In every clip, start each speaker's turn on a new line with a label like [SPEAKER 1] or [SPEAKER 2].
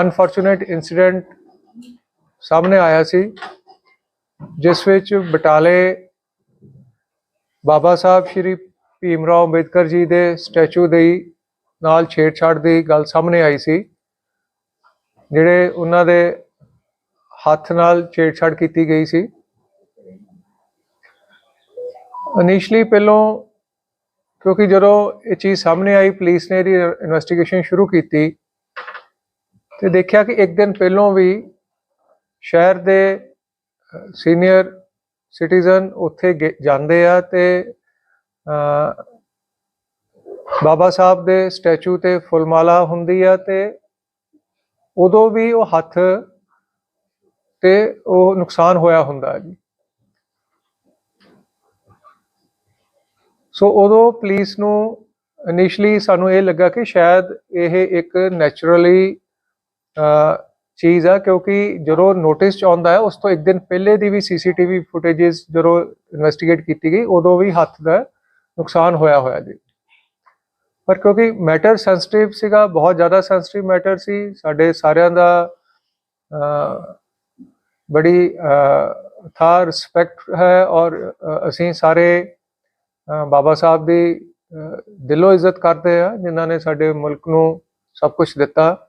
[SPEAKER 1] Unfortunate incident ਸਾਹਮਣੇ ਆਇਆ ਸੀ, ਜਿਸ ਵਿੱਚ ਬਟਾਲੇ ਬਾਬਾ ਸਾਹਿਬ ਸ਼੍ਰੀ ਭੀਮ ਰਾਓ ਅੰਬੇਦਕਰ ਜੀ ਦੇ ਸਟੈਚੂ ਦੇ ਨਾਲ ਛੇੜਛਾੜ ਦੀ ਗੱਲ ਸਾਹਮਣੇ ਆਈ ਸੀ, ਜਿਹੜੇ ਉਹਨਾਂ ਦੇ ਹੱਥ ਨਾਲ ਛੇੜਛਾੜ ਕੀਤੀ ਗਈ ਸੀ। ਇਨੀਸ਼ੀਅਲੀ ਪਹਿਲੋਂ, ਕਿਉਂਕਿ ਜਦੋਂ ਇਹ ਚੀਜ਼ ਸਾਹਮਣੇ ਆਈ, ਪੁਲਿਸ ਨੇ ਇਹਦੀ ਇਨਵੈਸਟੀਗੇਸ਼ਨ ਸ਼ੁਰੂ ਕੀਤੀ ਤੇ ਦੇਖਿਆ ਕਿ ਇੱਕ ਦਿਨ ਪਹਿਲੋਂ ਵੀ ਸ਼ਹਿਰ ਦੇ ਸੀਨੀਅਰ ਸਿਟੀਜ਼ਨ ਉੱਥੇ ਗੇ- ਜਾਂਦੇ ਆ ਤੇ ਬਾਬਾ ਸਾਹਿਬ ਦੇ ਸਟੈਚੂ ਤੇ ਫੁੱਲਮਾਲਾ ਹੁੰਦੀ ਆ ਤੇ ਉਦੋਂ ਵੀ ਉਹ ਹੱਥ ਤੇ ਉਹ ਨੁਕਸਾਨ ਹੋਇਆ ਹੁੰਦਾ ਜੀ। ਸੋ ਉਦੋਂ ਪੁਲਿਸ ਨੂੰ ਇਨੀਸ਼ੀਅਲੀ ਸਾਨੂੰ ਇਹ ਲੱਗਾ ਕਿ ਸ਼ਾਇਦ ਇਹ ਇੱਕ ਨੈਚੁਰਲੀ ਚੀਜ਼ ਆ ਕਿਉਂਕਿ ਜਦੋਂ ਨੋਟਿਸ ਚ ਆਉਂਦਾ ਹੈ ਉਸ ਤੋਂ ਇੱਕ ਦਿਨ ਪਹਿਲੇ ਦੀ ਵੀ ਸੀਸੀਟੀਵੀ ਫੁਟੇजेस ਜਦੋਂ ਇਨਵੈਸਟੀਗੇਟ ਕੀਤੀ ਗਈ ਉਦੋਂ ਵੀ ਹੱਥ ਦਾ ਨੁਕਸਾਨ ਹੋਇਆ ਹੋਇਆ ਜੀ। ਪਰ ਕਿਉਂਕਿ ਮੈਟਰ ਸੈਂਸਿਟਿਵ ਸੀਗਾ ਬਹੁਤ ਜ਼ਿਆਦਾ ਸੈਂਸਿਟਿਵ ਮੈਟਰ ਸੀ ਸਾਡੇ ਸਾਰਿਆਂ ਦਾ ਬੜੀ ਅਹ, ਥਾ ਰਿਸਪੈਕਟ ਹੈ ਔਰ ਅਸੀਂ ਸਾਰੇ ਬਾਬਾ ਸਾਹਿਬ ਦੀ ਦਿਲੋਂ ਇੱਜ਼ਤ ਕਰਦੇ ਆ ਜਿਨ੍ਹਾਂ ਨੇ ਸਾਡੇ ਮੁਲਕ ਨੂੰ ਸਭ ਕੁਝ ਦਿੱਤਾ।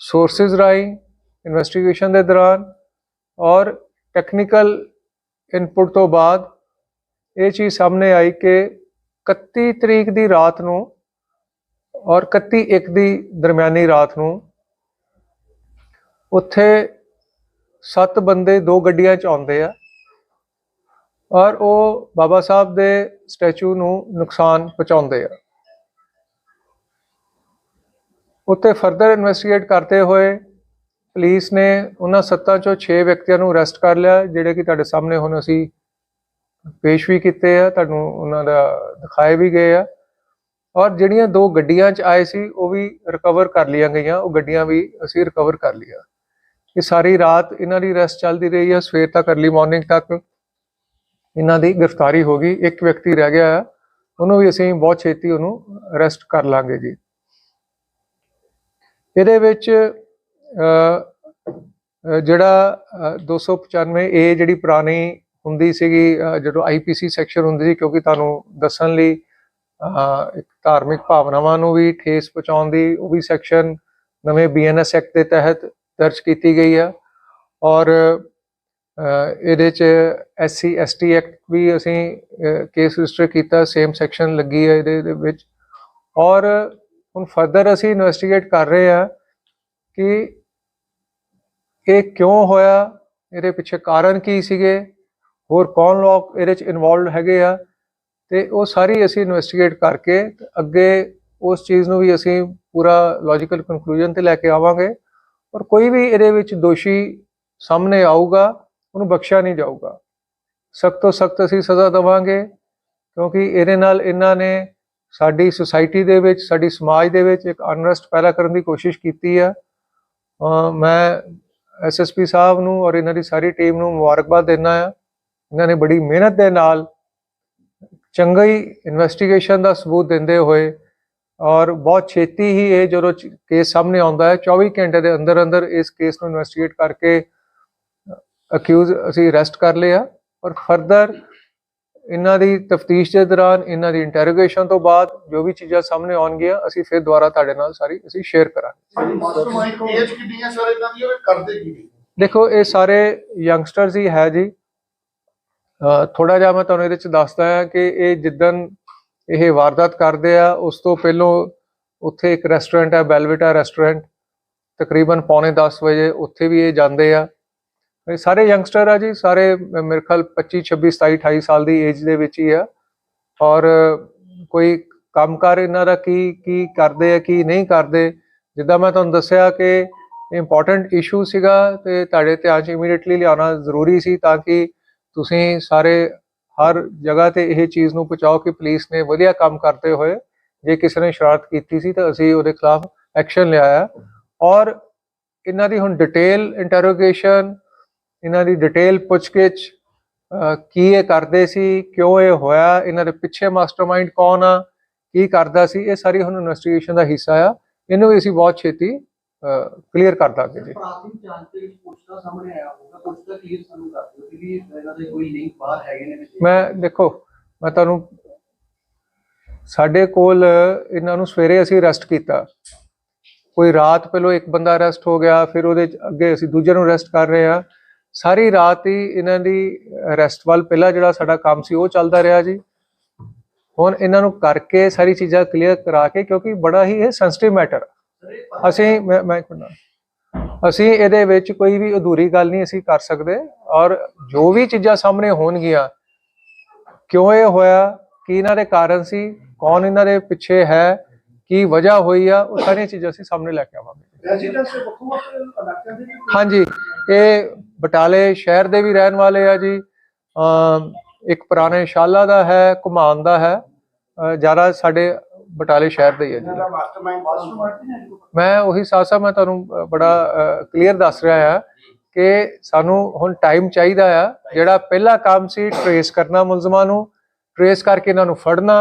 [SPEAKER 1] ਸੋਰਸਸ ਰਾਹੀਂ ਇਨਵੈਸਟੀਗੇਸ਼ਨ ਦੇ ਦੌਰਾਨ ਔਰ ਟੈਕਨੀਕਲ ਇਨਪੁਟ ਤੋਂ ਬਾਅਦ ਇਹ ਚੀਜ਼ ਸਾਹਮਣੇ ਆਈ ਕਿ 31 ਤਰੀਕ ਦੀ ਰਾਤ ਨੂੰ ਔਰ 31 ਇੱਕ ਦੀ ਦਰਮਿਆਨੀ ਰਾਤ ਨੂੰ ਉੱਥੇ ਸੱਤ ਬੰਦੇ ਦੋ ਗੱਡੀਆਂ 'ਚ ਆਉਂਦੇ ਆ ਔਰ ਉਹ ਬਾਬਾ ਸਾਹਿਬ ਦੇ ਸਟੈਚੂ ਨੂੰ ਨੁਕਸਾਨ ਪਹੁੰਚਾਉਂਦੇ ਆ। ਉੱਤੇ ਫਰਦਰ ਇਨਵੈਸਟੀਗੇਟ ਕਰਦੇ ਹੋਏ ਪੁਲਿਸ ਨੇ ਉਹਨਾਂ ਸੱਤਾਂ ਚੋਂ 6 ਵਿਅਕਤੀਆਂ ਨੂੰ ਅਰੈਸਟ ਕਰ ਲਿਆ, ਜਿਹੜੇ ਕਿ ਤੁਹਾਡੇ ਸਾਹਮਣੇ ਹੁਣ ਅਸੀਂ ਪੇਸ਼ ਵੀ ਕੀਤੇ ਆ, ਤੁਹਾਨੂੰ ਉਹਨਾਂ ਦਾ ਦਿਖਾਏ ਵੀ ਗਏ ਆ। ਔਰ ਜਿਹੜੀਆਂ ਦੋ ਗੱਡੀਆਂ 'ਚ ਆਏ ਸੀ, ਉਹ ਵੀ ਰਿਕਵਰ ਕਰ ਲਈਆਂ ਗਈਆਂ, ਉਹ ਗੱਡੀਆਂ ਵੀ ਅਸੀਂ ਰਿਕਵਰ ਕਰ ਲਈਆਂ। ਇਹ ਸਾਰੀ ਰਾਤ ਇਹਨਾਂ ਦੀ ਰੈਸਟ ਚੱਲਦੀ ਰਹੀ ਆ, ਸਵੇਰ ਤੱਕ ਅਰਲੀ ਮਾਰਨਿੰਗ ਤੱਕ। ਇਹਨਾਂ ਦੀ ਗ੍ਰਿਫਤਾਰੀ ਹੋ ਗਈ, ਇੱਕ ਵਿਅਕਤੀ ਰਹਿ ਗਿਆ ਹੈ ਉਹਨੂੰ ਵੀ ਅਸੀਂ ਬਹੁਤ ਛੇਤੀ ਉਹਨੂੰ ਅਰੈਸਟ ਕਰ ਲਾਂਗੇ ਜੀ। ਇਹਦੇ ਵਿੱਚ ਅਹ, ਅਹ, ਜਿਹੜਾ ਅਹ, 295 ਏ ਜਿਹੜੀ ਪੁਰਾਣੀ ਹੁੰਦੀ ਸੀਗੀ ਅਹ, ਜਦੋਂ ਆਈਪੀਸੀ ਸੈਕਸ਼ਨ ਹੁੰਦੀ ਸੀ ਕਿਉਂਕਿ ਤੁਹਾਨੂੰ ਦੱਸਣ ਲਈ ਇੱਕ ਧਾਰਮਿਕ ਭਾਵਨਾਵਾਂ ਨੂੰ ਵੀ ਠੇਸ ਪਹੁੰਚਾਉਣ ਦੀ ਉਹ ਵੀ ਸੈਕਸ਼ਨ ਨਵੇਂ ਬੀਐਨਐਸ ਐਕਟ ਦੇ ਤਹਿਤ ਦਰਜ ਕੀਤੀ ਗਈ ਆ। ਔਰ ਇਹਦੇ ਚ ਐਸਸੀ ਐਸਟੀ ਐਕਟ ਵੀ ਅਸੀਂ ਕੇਸ ਰਜਿਸਟਰ ਕੀਤਾ ਸੇਮ ਸੈਕਸ਼ਨ ਲੱਗੀ ਹੈ ਇਹਦੇ ਵਿੱਚ। ਔਰ ਹੁਣ ਫਰਦਰ ਅਸੀਂ ਇਨਵੈਸਟੀਗੇਟ ਕਰ ਰਹੇ ਆ ਕਿ ਇਹ ਕਿਉਂ ਹੋਇਆ, ਇਹਦੇ ਪਿੱਛੇ ਕਾਰਨ ਕੀ ਸੀਗੇ, ਹੋਰ ਕੌਣ ਲੋਕ ਇਹਦੇ ਚ ਇਨਵੋਲਡ ਹੈਗੇ ਆ, ਤੇ ਉਹ ਸਾਰੀ ਅਸੀਂ ਇਨਵੈਸਟੀਗੇਟ ਕਰਕੇ ਅੱਗੇ ਉਸ ਚੀਜ਼ ਨੂੰ ਵੀ ਅਸੀਂ ਪੂਰਾ ਲੌਜੀਕਲ ਕਨਕਲੂਜਨ ਤੇ ਲੈ ਕੇ ਆਵਾਂਗੇ ਔਰ ਕੋਈ ਵੀ ਇਹਦੇ ਵਿੱਚ ਦੋਸ਼ੀ ਸਾਹਮਣੇ ਆਊਗਾ, ਉਹਨੂੰ ਬਖਸ਼ਿਆ ਨਹੀਂ ਜਾਊਗਾ। ਸਖਤ ਤੋਂ ਸਖਤ ਅਸੀਂ ਸਜ਼ਾ ਦੇਵਾਂਗੇ ਕਿਉਂਕਿ ਇਹਦੇ ਨਾਲ ਇਹਨਾਂ ਨੇ ਸਾਡੀ ਸੁਸਾਇਟੀ ਦੇ ਵਿੱਚ, ਸਾਡੀ ਸਮਾਜ ਦੇ ਵਿੱਚ ਇੱਕ ਅਨਰੈਸਟ ਪੈਦਾ ਕਰਨ ਦੀ ਕੋਸ਼ਿਸ਼ ਕੀਤੀ ਆ। ਅਹ ਮੈਂ ਐਸਐਸਪੀ ਸਾਹਿਬ ਨੂੰ ਔਰ ਇਹਨਾਂ ਦੀ ਸਾਰੀ ਟੀਮ ਨੂੰ ਮੁਬਾਰਕਬਾਦ ਦਿੰਦਾ ਆ ਇਹਨਾਂ ਨੇ ਬੜੀ ਮਿਹਨਤ ਦੇ ਨਾਲ ਚੰਗੀ ਇਨਵੈਸਟੀਗੇਸ਼ਨ ਦਾ ਸਬੂਤ ਦਿੰਦੇ ਹੋਏ ਔਰ ਬਹੁਤ ਛੇਤੀ ਹੀ ਇਹ ਜਦੋਂ ਕੇਸ ਸਾਹਮਣੇ ਆਉਂਦਾ ਹੈ 24 ਘੰਟੇ ਦੇ ਅੰਦਰ ਅੰਦਰ ਇਸ ਕੇਸ ਨੂੰ ਇਨਵੈਸਟੀਗੇਟ ਕਰਕੇ ਅਕਿਊਜ਼ ਅਸੀਂ ਅਰੈਸਟ ਕਰ ਲਿਆ। ਔਰ ਫਰਦਰ ਇਹਨਾਂ ਦੀ ਤਫਤੀਸ਼ ਦੇ ਦੌਰਾਨ ਇਹਨਾਂ ਦੀ ਇੰਟਰੋਗੇਸ਼ਨ ਤੋਂ ਬਾਅਦ ਜੋ ਵੀ ਚੀਜ਼ਾਂ ਸਾਹਮਣੇ ਆਉਣਗੀਆਂ ਅਸੀਂ ਫਿਰ ਦੁਬਾਰਾ ਤੁਹਾਡੇ ਨਾਲ ਸਾਰੀ ਅਸੀਂ ਸ਼ੇਅਰ ਕਰਾਂਗੇ।
[SPEAKER 2] ਮਾਸਟਰਮਾਈਂਡ ਏਜ ਕਿੰਨੀ ਹੈ ਸਰ ਇਹਨਾਂ ਦੀ ਉਹ ਕਰਦੇ ਕੀ ਨੇ?
[SPEAKER 1] ਦੇਖੋ ਇਹ ਸਾਰੇ ਯੰਗਸਟਰਸ ਹੀ ਹੈ ਜੀ। ਥੋੜਾ ਜਿਹਾ ਮੈਂ ਤੁਹਾਨੂੰ ਇਹਦੇ ਚ ਦੱਸਦਾ ਹਾਂ ਕਿ ਇਹ ਜਿੱਦਨ ਇਹ ਵਾਰਦਾਤ ਕਰਦੇ ਆ ਉਸ ਤੋਂ ਪਹਿਲਾਂ ਉੱਥੇ ਇੱਕ ਰੈਸਟੋਰੈਂਟ ਹੈ ਬੈਲਵਿਟਾ ਰੈਸਟੋਰੈਂਟ ਤਕਰੀਬਨ ਪੌਣੇ 10 ਵਜੇ ਉੱਥੇ ਵੀ ਇਹ ਜਾਂਦੇ ਆ। ਸਾਰੇ ਯੰਗਸਟਰ ਆ ਜੀ, ਸਾਰੇ ਮੇਰੇ ਖਿਆਲ 25 26 27 28 ਸਾਲ ਦੀ ਏਜ ਦੇ ਵਿੱਚ ਹੀ ਆ। ਔਰ ਕੋਈ ਕੰਮਕਾਰ ਇਹਨਾਂ ਦਾ ਕੀ ਕੀ ਕਰਦੇ ਆ, ਕੀ ਨਹੀਂ ਕਰਦੇ? ਜਿੱਦਾਂ ਮੈਂ ਤੁਹਾਨੂੰ ਦੱਸਿਆ ਕਿ ਇੰਪੋਰਟੈਂਟ ਇਸ਼ੂ ਸੀਗਾ ਤੇ ਤੁਹਾਡੇ ਧਿਆਨ 'ਚ ਇਮੀਡੀਏਟਲੀ ਲਿਆਉਣਾ ਜ਼ਰੂਰੀ ਸੀ ਤਾਂ ਕਿ ਤੁਸੀਂ ਸਾਰੇ, ਹਰ ਜਗ੍ਹਾ ਤੇ ਇਹ ਚੀਜ਼ ਨੂੰ ਪਹੁੰਚਾਓ ਕਿ ਪੁਲਿਸ ਨੇ ਵਧੀਆ ਕੰਮ ਕਰਦੇ ਹੋਏ ਜੇ ਕਿਸੇ ਨੇ ਸ਼ਰਾਰਤ ਕੀਤੀ ਸੀ ਤਾਂ ਅਸੀਂ ਉਹਦੇ ਖਿਲਾਫ ਐਕਸ਼ਨ ਲਿਆਇਆ। ਔਰ ਇਹਨਾਂ ਦੀ ਹੁਣ ਡਿਟੇਲ ਇੰਟਰੋਗੇਸ਼ਨ ਇਹਨਾਂ ਦੀ ਡਿਟੇਲ ਪੁੱਛਗਿੱਛ ਕੀ ਇਹ ਕਰਦੇ ਸੀ ਕਿਉਂ ਇਹ ਹੋਇਆ ਇਹਨਾਂ ਦੇ ਪਿੱਛੇ ਮਾਸਟਰਮਾਈਂਡ ਕੌਣ ਆ ਕੀ ਕਰਦਾ ਸੀ ਇਹ ਸਾਰੀ ਹੁਣ ਇਨਵੈਸਟੀਗੇਸ਼ਨ ਦਾ ਹਿੱਸਾ ਆ। ਇਹਨੂੰ ਵੀ ਅਸੀਂ ਬਹੁਤ ਛੇਤੀ ਕਲੀਅਰ ਕਰ ਦਾਂਗੇ ਜੀ।
[SPEAKER 3] ਪ੍ਰਾਥਮਿਕ ਜਾਂਚ ਦੇ ਵਿੱਚ ਪੁੱਛਦਾ ਸਾਹਮਣੇ ਆਇਆ ਹੋਊਗਾ ਪੁੱਛਦਾ ਕਲੀਅਰ ਸਾਨੂੰ ਕਰ ਦਿਓ ਕਿ ਵੀ ਇਹਨਾਂ ਦੇ ਕੋਈ ਲਿੰਕ ਬਾਹਰ ਹੈਗੇ ਨੇ ਵਿੱਚ।
[SPEAKER 1] ਮੈਂ ਦੇਖੋ ਮੈਂ ਤੁਹਾਨੂੰ ਸਾਡੇ ਕੋਲ ਇਹਨਾਂ ਨੂੰ ਸਵੇਰੇ ਅਸੀਂ ਅਰੈਸਟ ਕੀਤਾ। ਕੋਈ ਰਾਤ ਪਹਿਲਾਂ ਇੱਕ ਬੰਦਾ ਅਰੈਸਟ ਹੋ ਗਿਆ ਫਿਰ ਉਹਦੇ ਅੱਗੇ ਅਸੀਂ ਦੂਜੇ ਨੂੰ ਅਰੈਸਟ ਕਰ ਰਹੇ ਆ। ਸਾਰੀ ਰਾਤ ਹੀ ਇਹਨਾਂ ਦੀ ਅਰੈਸਟ ਵੱਲ ਪਹਿਲਾ ਜਿਹੜਾ ਸਾਡਾ ਕੰਮ ਸੀ ਉਹ ਚੱਲਦਾ ਰਿਹਾ ਜੀ। ਹੁਣ ਇਹਨਾਂ ਨੂੰ ਕਰਕੇ ਸਾਰੀ ਚੀਜ਼ਾਂ ਕਲੀਅਰ ਕਰਾ ਕੇ ਕਿਉਂਕਿ ਬੜਾ ਹੀ ਇਹ ਸੈਂਸਿਟਿਵ ਮੈਟਰ ਅਸੀਂ ਮੈਂ ਮੈਂ ਮਿੰਟ। ਅਸੀਂ ਇਹਦੇ ਵਿੱਚ ਕੋਈ ਵੀ ਅਧੂਰੀ ਗੱਲ ਨਹੀਂ ਅਸੀਂ ਕਰ ਸਕਦੇ ਔਰ ਜੋ ਵੀ ਚੀਜ਼ਾਂ ਸਾਹਮਣੇ ਹੋਣਗੀਆਂ ਕਿਉਂ ਇਹ ਹੋਇਆ ਕੀ ਇਹਨਾਂ ਦੇ ਕਾਰਨ ਸੀ ਕੌਣ ਇਹਨਾਂ ਦੇ ਪਿੱਛੇ ਹੈ ਕੀ ਵਜ੍ਹਾ ਹੋਈ ਆ ਉਹ ਸਾਰੀਆਂ ਚੀਜ਼ਾਂ ਅਸੀਂ ਸਾਹਮਣੇ ਲੈ ਕੇ ਆਵਾਂਗੇ। ਹਾਂਜੀ ਇਹ ਬਟਾਲੇ ਸ਼ਹਿਰ ਦੇ ਵੀ ਰਹਿਣ ਵਾਲੇ ਆ ਜੀ। ਇੱਕ ਪੁਰਾਣੇ ਸ਼ਾਲਾ ਦਾ ਹੈ ਘੁਮਾਨ ਦਾ ਹੈ। ਜ਼ਿਆਦਾ ਸਾਡੇ ਬਟਾਲੇ ਸ਼ਹਿਰ ਦੇ ਹੀ ਹੈ ਜੀ। ਮੈਂ ਉਹੀ ਸਾਹਿਬ ਮੈਂ ਤੁਹਾਨੂੰ ਬੜਾ ਕਲੀਅਰ ਦੱਸ ਰਿਹਾ ਆ ਕਿ ਸਾਨੂੰ ਹੁਣ ਟਾਈਮ ਚਾਹੀਦਾ ਆ ਜਿਹੜਾ ਪਹਿਲਾ ਕੰਮ ਸੀ ਟਰੇਸ ਕਰਨਾ ਮੁਲਜ਼ਮਾਂ ਨੂੰ ਟਰੇਸ ਕਰਕੇ ਇਹਨਾਂ ਨੂੰ ਫੜਨਾ।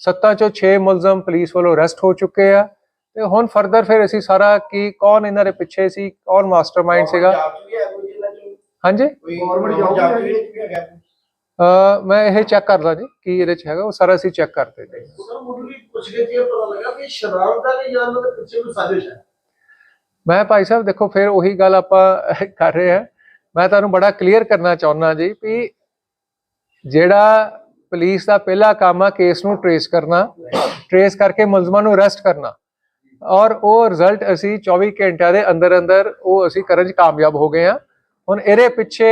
[SPEAKER 1] ਸੱਤਾਂ ਚੋਂ 6 ਮੁਲਜ਼ਮ ਪੁਲਿਸ ਵੱਲੋਂ ਅਰੈਸਟ ਹੋ ਚੁੱਕੇ ਆ। ਤੇ ਹੁਣ ਫਰਦਰ ਫਿਰ ਅਸੀਂ ਸਾਰਾ ਕੀ ਕੌਣ ਇਹਨਾਂ ਦੇ ਪਿੱਛੇ ਸੀ ਕੌਣ ਮਾਸਟਰਮਾਈਂਡ ਸੀਗਾ? ਹਾਂਜੀ?
[SPEAKER 2] ਗਵਰਨਮੈਂਟ ਜੌਬ ਵੀ ਹੈਗਾ
[SPEAKER 1] ਅ, ਮੈਂ ਇਹ ਚੈੱਕ ਕਰਦਾ ਜੀ ਕੀ ਇਹਦੇ ਚ ਹੈਗਾ ਉਹ ਸਾਰਾ ਅਸੀਂ ਚੈੱਕ ਕਰਦੇ ਜੀ।
[SPEAKER 2] ਸਰ ਮੁੱਢਲੀ ਪੁੱਛਗੇ ਤੇ ਪਤਾ ਲੱਗਾ ਕਿ ਸ਼ਰਾਬ ਦਾ ਕਿ ਜਾਂ ਉਹਨਾਂ ਦੇ ਪਿੱਛੇ ਕੋਈ ਸਾਜ਼ਿਸ਼ ਹੈ।
[SPEAKER 1] ਮੈਂ ਭਾਈ ਸਾਹਿਬ ਦੇਖੋ ਫਿਰ ਉਹੀ ਗੱਲ ਆਪਾਂ ਕਰ ਰਹੇ ਹਾਂ। ਮੈਂ ਤੁਹਾਨੂੰ ਬੜਾ ਕਲੀਅਰ ਕਰਨਾ ਚਾਹੁੰਦਾ ਜੀ ਵੀ ਜਿਹੜਾ ਪੁਲਿਸ ਦਾ ਪਹਿਲਾ ਕੰਮ ਆ ਕੇਸ ਨੂੰ ਟਰੇਸ ਕਰਨਾ ਟਰੇਸ ਕਰਕੇ ਮੁਲਜ਼ਮਾਂ ਨੂੰ ਅਰੈਸਟ ਕਰਨਾ। ਔਰ ਉਹ ਰਿਜ਼ਲਟ ਅਸੀਂ 24 ਘੰਟਿਆਂ ਦੇ ਅੰਦਰ ਅੰਦਰ ਉਹ ਅਸੀਂ ਕਰਨ 'ਚ ਕਾਮਯਾਬ ਹੋ ਗਏ ਆ ਹੁਣ ਇਹਦੇ ਪਿੱਛੇ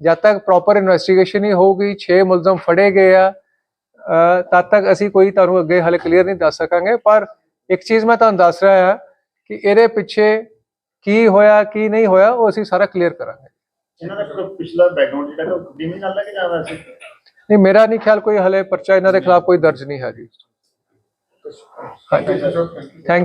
[SPEAKER 1] ਜਦ ਤੱਕ ਪ੍ਰੋਪਰ ਇਨਵੈਸਟੀਗੇਸ਼ਨ ਹੀ ਹੋਊਗੀ 6 ਮੁਲਜ਼ਮ ਫੜੇ ਗਏ ਆ ਤਦ ਤੱਕ ਅਸੀਂ ਕੋਈ ਤੁਹਾਨੂੰ ਅੱਗੇ ਹਲੇ ਕਲੀਅਰ ਨਹੀਂ ਦੱਸ ਸਕਾਂਗੇ ਪਰ ਇੱਕ ਚੀਜ਼ ਮੈਂ ਤੁਹਾਨੂੰ ਦੱਸ ਰਿਹਾ ਹਾਂ ਕਿ ਇਹਦੇ ਪਿੱਛੇ ਕੀ ਹੋਇਆ ਕੀ ਨਹੀਂ ਹੋਇਆ ਉਹ ਅਸੀਂ ਸਾਰਾ ਕਲੀਅਰ ਕਰਾਂਗੇ।
[SPEAKER 4] ਇਹਨਾਂ ਦਾ ਪਿਛਲਾ ਬੈਕਗ੍ਰਾਉਂਡ ਜਿਹੜਾ ਕਿ ਕ੍ਰਿਮੀਨਲ ਹੈ ਕਿ ਜਾਂ ਵੈਸੇ?
[SPEAKER 1] ਨਹੀਂ ਮੇਰਾ ਨਹੀਂ ਖਿਆਲ ਕੋਈ ਹਲੇ ਪਰਚਾ ਇਹਨਾਂ ਦੇ ਖਿਲਾਫ ਕੋਈ ਦਰਜ ਨਹੀਂ ਹੈ ਜੀ। ਹਾਂਜੀ। ਥੈਂਕ